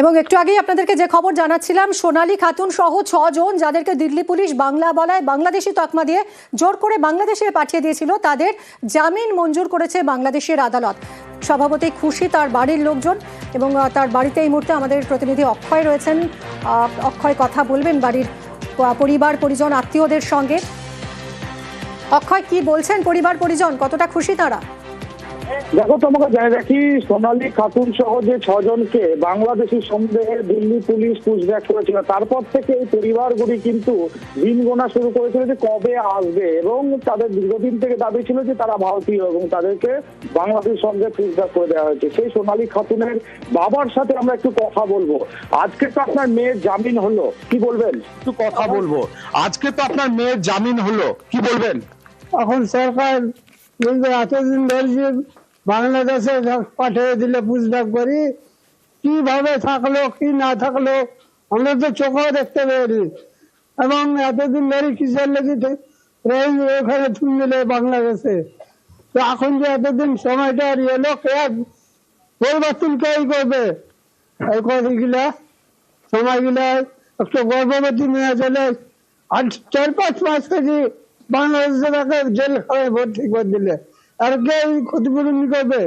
এবং একটু আগেই আপনাদেরকে যে খবর জানাচ্ছিলাম, সোনালী খাতুন সহ ছজন যাদেরকে দিল্লি পুলিশ বাংলা বলায় বাংলাদেশি তকমা দিয়ে জোর করে বাংলাদেশে পাঠিয়ে দিয়েছিল, তাদের জামিন মঞ্জুর করেছে বাংলাদেশের আদালত। স্বভাবতই খুশি তার বাড়ির লোকজন এবং তার বাড়িতে এই মুহূর্তে আমাদের প্রতিনিধি অক্ষয় রয়েছেন। অক্ষয় কথা বলবেন বাড়ির পরিবার, পরিজন, আত্মীয়দের সঙ্গে। অক্ষয়, কি বলছেন পরিবার, পরিজন? কতটা খুশি তারা? দেখো তোমাকে জানিয়ে রাখি সোনালী খাতুন সহ যে ছজনকে বাংলাদেশি সন্দেহে দিল্লি পুলিশ পুষব্যাক করেছিল তারপর থেকে এই পরিবারগুলি কিন্তু দিন গোনা শুরু করেছিল যে কবে আসবে এবং তাদের দীর্ঘদিন থেকে দাবি ছিল যে তারা ভারতীয় এবং তাদেরকে বাংলাদেশ সঙ্গে পুষব্যাক করে দেওয়া হয়েছে। সেই সোনালী খাতুনের বাবার সাথে আমরা একটু কথা বলব। আজকে তো আপনার মেয়ের জামিন হলো কি বলবেন? একটু কথা বলব। আজকে তো আপনার মেয়ের জামিন হলো কি বলবেন? এখন সরকার কিন্তু এতদিন ধরে বাংলাদেশে পাঠিয়ে দিলে পুষব্যাক করি। কীভাবে থাকল, কি না থাকল, আমরা তো চোখেও দেখতে পারি এবং এতদিন ধরে কিসের লেগে ওখানে দিলে বাংলাদেশে। তো এখন যে এতদিন সময়টা আর এলো, কে পরিবর্তন কেই করবে? এই কথাগুলা সময়গুলা একটু গর্ভবতী মেয়ে চলে আর চার, পাঁচ মাস থেকে বাংলাদেশে তাকে জেল খানায় ভর্তি করে দিলে। আর কে ক্ষতিপূরণ করবে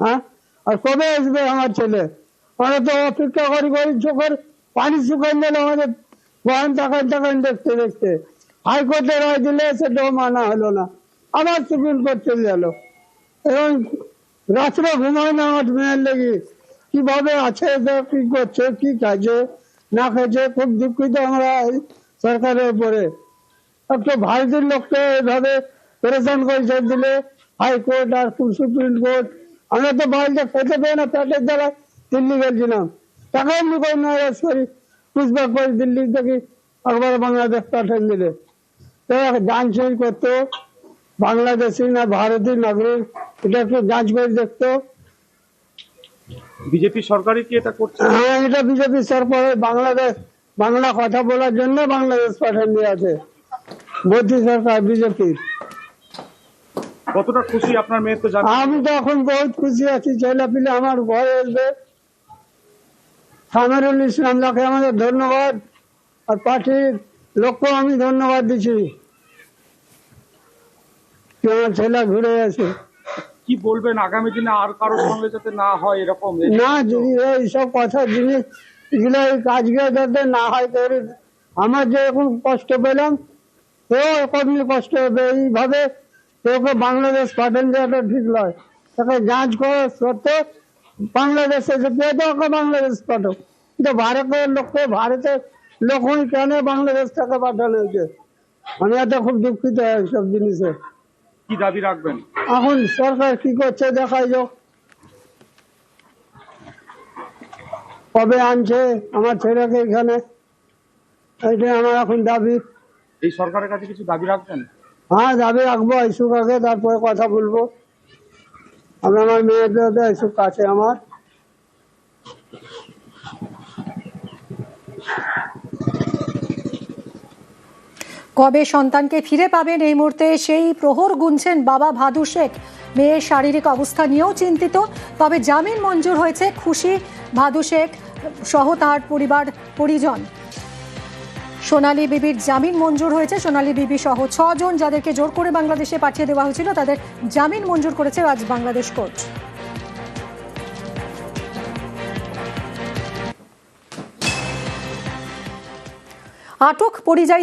হ্যাঁ? আর কবে আসবে আমার ছেলে? আমরা তো অপেক্ষা করি করি চোখের পানি শুকান দিলে আমাদের বহান তাকান তাকান দেখতে দেখতে। হাইকোর্টে রায় দিলে সেটাও মানা হলো না। আবার সুপ্রিম কোর্ট চলে গেল এবং রাত্রে ঘুমায় না আমার মেয়ের লেগে। কীভাবে আছে কি করছে, কি কাজে না খাইছে, খুব দুঃখিত আমরা সরকারের উপরে। একটা ভারতের লোককে এভাবে পরেশান করে ছেড়ে দিলে হাইকোর্ট আর সুপ্রিম কোর্ট? আমরা তো বাড়িতে খেতে পেয়ে না পেটের দ্বারা দিল্লি গেছিলাম। টাকা এমনি করে নারাজ করি পুষবাক করে দিল্লি থেকে একবার বাংলাদেশ পাঠিয়ে দিলে। তো যান চেঞ্জ করতো বাংলাদেশি না ভারতীয় নাগরিক এটা একটু যাঞ্চ করে দেখতো। বিজেপি সরকারই কি এটা করছে? হ্যাঁ এটা বিজেপি সরকার বাংলাদেশ বাংলা কথা বলার জন্য বাংলাদেশ পাঠান দিয়ে আছে মোদী সরকার বিজেপির। কতটা খুশি আপনার মেয়ে তো আমি তো এখন বহুত খুশি আছি ছেলে পিলে আমার ঘরে আসবে। সামেরুল ইসলামকে আমাদের ধন্যবাদ আর পার্টির আমি ধন্যবাদ দিচ্ছি। আমার ছেলে ঘুরে আছে কি বলবেন আগামী দিনে আর কারোর সঙ্গে যাতে না হয় এরকম? না যদি এইসব কথা জিনিস এগুলো কাজগুলো যাতে না হয় আমার যেরকম কষ্ট পেলাম কষ্ট হবে। এইভাবে বাংলাদেশ পাঠান দেওয়াটা ঠিক নয়। তাকে যাঞ্চ করা সত্ত্বেও বাংলাদেশে যে পেয়ে তো ওকে বাংলাদেশ পাঠো কিন্তু ভারতের লোককে ভারতের লোকই কেন বাংলাদেশ থেকে পাঠানো হয়েছে আমি এত খুব দুঃখিত এইসব জিনিসে। কি দাবি রাখবেন? এখন সরকার কি করছে দেখাই যাক। কবে আনছে আমার ছেলেকে এখানে? এইটাই আমার এখন দাবি। এই সরকারের কাছে কিছু দাবি রাখবেন? হ্যাঁ দাবি রাখব ইসুক আগে তারপরে কথা বলব। আমি আমার মেয়েদের ইসুক আছে আমার। কবে সন্তানকে ফিরে পাবেন এই মুহূর্তে সেই প্রহর গুনছেন বাবা ভাদু শেখ। মেয়ের শারীরিক অবস্থা নিয়েও চিন্তিত তবে জামিন মঞ্জুর হয়েছে খুশি ভাদু শেখ সহ তার পরিবার পরিজন। সোনালী বিবির জামিন মঞ্জুর হয়েছে। সোনালী বিবি সহ ছজন যাদেরকে জোর করে বাংলাদেশে পাঠিয়ে দেওয়া হয়েছিল, তাদের জামিন মঞ্জুর করেছে আজ বাংলাদেশ কোর্ট। আটক পরিযায়ী